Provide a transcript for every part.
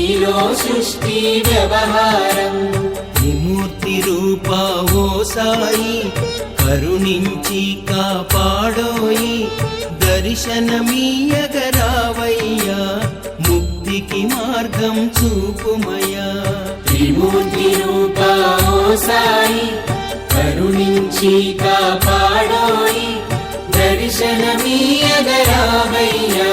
నీలో సృష్టి వ్యవహారం. విమూర్తి రూపా ఓ సాయి కరుణించి కాపాడోయి దర్శనమీయగరావయ్యా ముక్తికి మార్గం చూపుమయ్యా. త్రిమూర్తి రూపా ఓ సాయి కరుణించి కాపాడోయి దర్శనమీయగరావయ్యా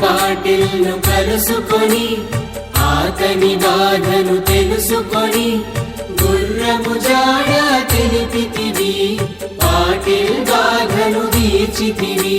బాటిల్ను కలుసుకొని ఆతని బాధను తెలుసుకొని గుర్రము జాడ తెలిపితివి పాటిల్ బాధను తీర్చితివి.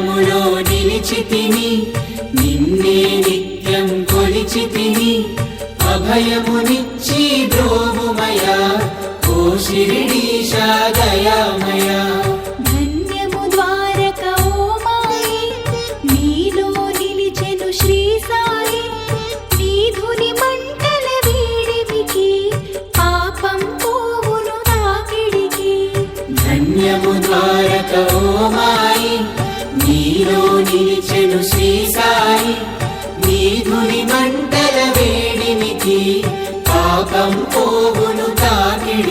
ద్వారములో నిలిచితిని నిన్నే నిత్యం కొలిచితిని అభయమునిచ్చి